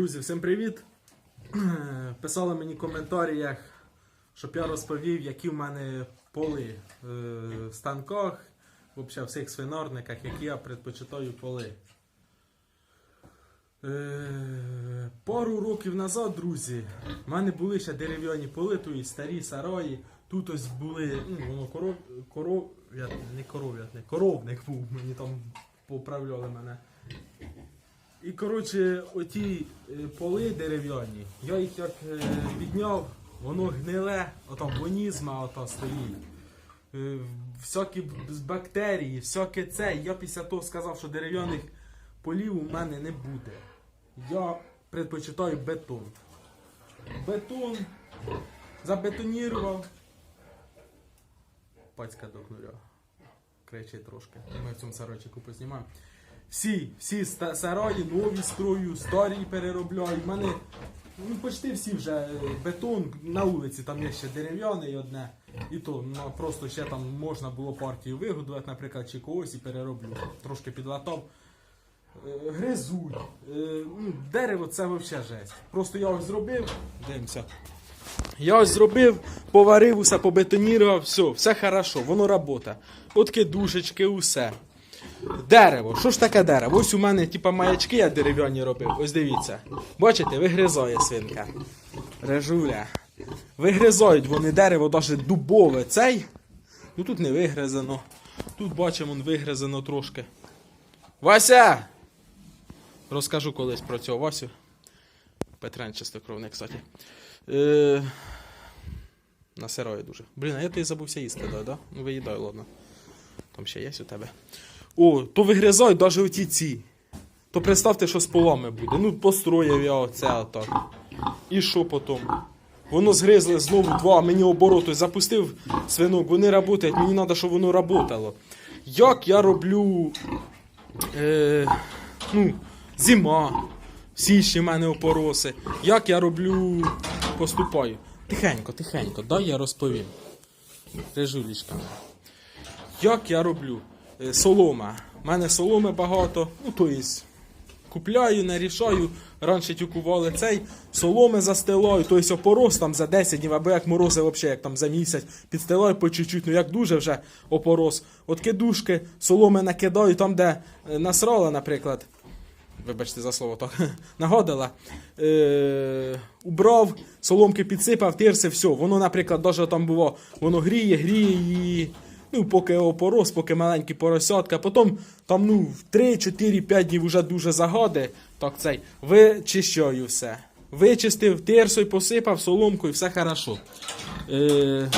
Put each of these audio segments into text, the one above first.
Друзі, всім привіт! Писали мені в коментарях, щоб я розповів, які в мене поли е, в станках, взагалі в всіх свинарниках, які я предпочитаю поли. Е, пару років назад, друзі, в мене були ще дерев'яні поли, тут старі сараї. Тут ось були, ну, воно коров, коров, не коров'ятник, коровник був, мені там поправляли мене. І коротше, оті е, поли дерев'яні, я їх як е, підняв, воно гниле, отам вонізма ото стоїть. Е, всякі бактерії, всяке це. Я після того сказав, що дерев'яних полів у мене не буде. Я предпочитаю бетон. Бетон забетонірував. Пацька до кнуря. Кричить трошки. Ми в цьому сарайчику познімаємо. Всі, всі сараї, нові строю, старі переробляю. У мене ну, почти всі вже е, бетон на вулиці, там є ще дерев'яний одне. І то ну, просто ще там можна було партію вигодувати, наприклад, чи когось і перероблю. Трошки підлатав. Е, Гризуть. Е, ну, Дерево це взагалі жесть. Просто я ось зробив. Дивимося. Я ось зробив, поварив усе, побетонірував, все, все хорошо, воно робота. Отки душечки, усе. Дерево. Що ж таке дерево? Ось у мене, типа, маячки я дерев'яні робив. Ось дивіться. Бачите, вигризає свинка. Режуля. Вигризають вони дерево, навіть дубове. Цей. Ну тут не вигризано. Тут бачимо, вигризано трошки. Вася! Розкажу колись про цього Васю. Петрен чистокровний, кстати. Е... Насирає дуже. Блін, а я тобі забувся їсти, да, да? Ну виїдай, ладно. Там ще є у тебе. О, то вигризають навіть оті ці. То представте, що з полами буде. Ну, построїв я оце отак. І що потім? Воно згризли знову два, мені обороти запустив свинок, вони працюють, мені треба, щоб воно працювало. Як я роблю. Е, ну, зима, січні в мене опороси. Як я роблю, поступаю. Тихенько, тихенько, дай я розповім. Режулічка. Як я роблю? Е, Солома. У мене соломи багато, ну то есть, купляю, нарішаю. Раніше тюкували цей, соломи застилаю, тобто опорос там за 10 днів, або як морози, взагалі, як там за місяць, підстилаю по чуть-чуть, ну як дуже вже опорос. От кидушки, соломи накидаю там, де е, насрала, наприклад. Вибачте за слово так. Нагодила. Е, убрав, соломки підсипав, тирси, все. Воно, наприклад, даже там було, воно гріє, гріє її. Ну, поки опорос, поки маленькі поросятка. Потім там, ну, в 3-4-5 днів вже дуже загоди. Так цей. Вичищаю все. Вичистив, тирсою посипав, соломкою, все хорошо. Е,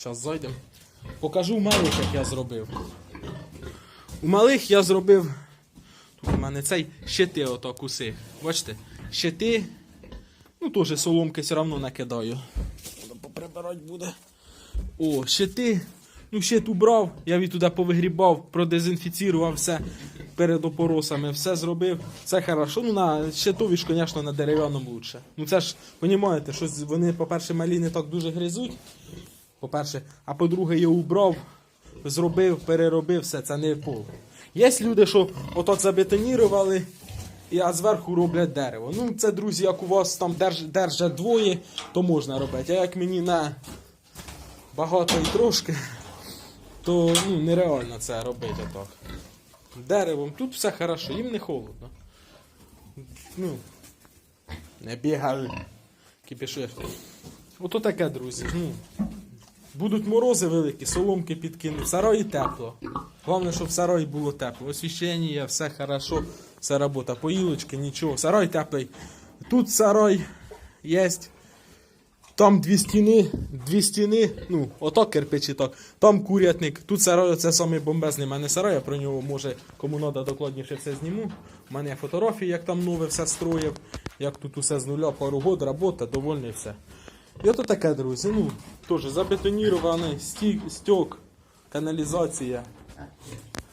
Зараз зайдемо. Покажу в малих, як я зробив. У малих я зробив. Тут у мене цей щити отак уси. Бачите? Щити. Ну, теж соломки все одно накидаю. Поприбирати буде. О, щити. Ну, щит убрав, я від туди повигрібав, продезінфіцірував все перед опоросами, все зробив. Це хорошо. Ну, на щитові ж, звісно, на дерев'яному лучше. Ну це ж, розумієте, що вони, по-перше, малі не так дуже гризуть. По-перше, а по-друге, я убрав, зробив, переробив все, це не пол. Є люди, що отак забетонірували, а зверху роблять дерево. Ну, це, друзі, як у вас там держ, держать двоє, то можна робити. А як мені на багато і трошки, то ну, нереально це робити отак. Деревом, тут все хорошо, їм не холодно. Ну, не бігай, кипішиш. Ото таке, друзі. Ну, Будуть морози великі, соломки підкинуть. В сараї тепло. Головне, щоб в сараї було тепло. Освіщення, все хорошо, все робота. Поїлочки, нічого. Сарай теплий. Тут сарай є. Там дві стіни, дві стіни, ну, отак кирпичі так. Там курятник. Тут сарай, це самий бомбезний в мене сарай, я про нього може кому треба докладніше все зніму. У мене є фотографії, як там нове все строїв, як тут усе з нуля, пару год, робота, довольний все. І ото таке, друзі. Ну, теж забетонірований стік, стьок, каналізація.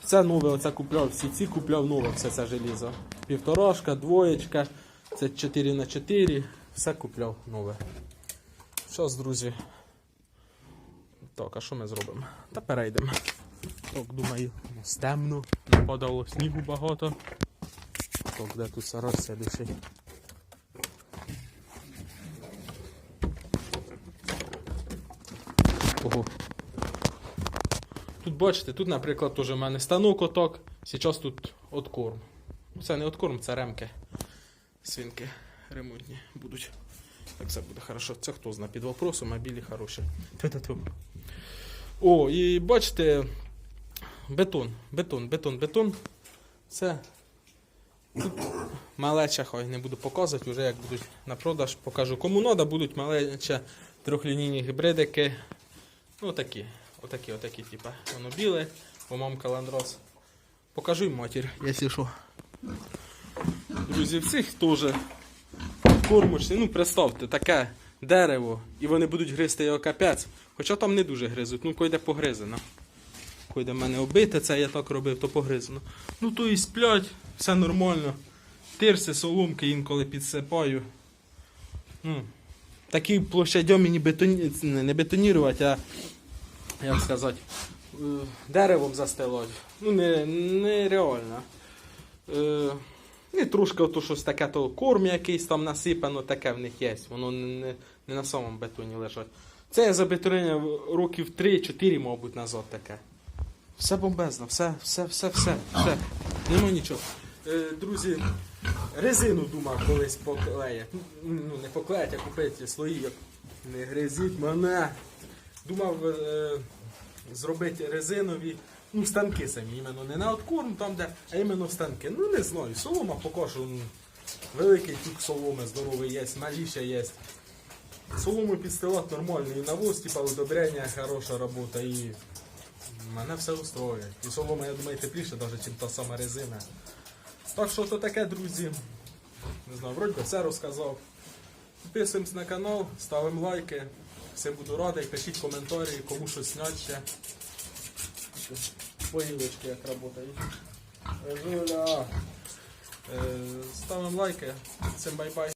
Все нове оце купляв, всі ці купляв нове, все це желізо. Півторашка, двоєчка, це 4 на 4 все купляв нове. Зараз, друзі. Так, а що ми зробимо? Та перейдемо. Так, думаю, темно, нападало снігу багато. каток, де тут сарай следующий. Ого. Тут бачите, тут, наприклад, теж у мене станок отак. Зараз тут откорм. Це не откорм, це ремки. Свинки ремонтні будуть. Так все буде хорошо. Це хто знає під вопросом, а білі хороші. О, і бачите, бетон, бетон, бетон, бетон. Це тут малеча, хай не буду показувати, вже як будуть на продаж, покажу. Кому треба, будуть малеча трьохлінійні гібридики. Ну, такі, отакі, отакі, типа. Воно біле, бо мамка ландрос. Покажу їм матір, якщо що. Друзі, в цих теж кормочці, ну представте, таке дерево, і вони будуть гризти його капець. Хоча там не дуже гризуть, ну койде погризено. Койде мене оббите, це я так робив, то погризено. Ну то і сплять, все нормально. Тирси, соломки інколи підсипаю. Ну, такі площадьом мені бетоні... не не бетонірувати, а як сказати, е, деревом застилати. Ну, не, нереально. Е, і трошки ото щось таке, то корм якийсь там насипано, таке в них є. Воно не, не, не на самому бетоні лежать. Це я забетонував років 3-4, мабуть, назад таке. Все бомбезно, все, все, все, все, все. Нема нічого. Е, друзі, резину думав колись поклеять. Ну, не поклеять, а купити слої. Не гризіть мене. Думав е, зробити резинові. Ну, станки самі, іменно не на откорм там, де, а іменно станки. Ну не знаю, солома покажу. ну, Великий тюк соломи здоровий є, маліша є. Солому підстилати нормально, і навоз, типа удобрення, хороша робота, і мене все устроює. І солома, я думаю, тепліше, навіть, ніж та сама резина. Так що то таке, друзі. Не знаю, вроді все розказав. Підписуємось на канал, ставимо лайки. Всім буду радий, пишіть коментарі, кому щось снять ще. Поїлочки як працюють. Жуля. Е, Ставимо лайки. Всім бай-бай.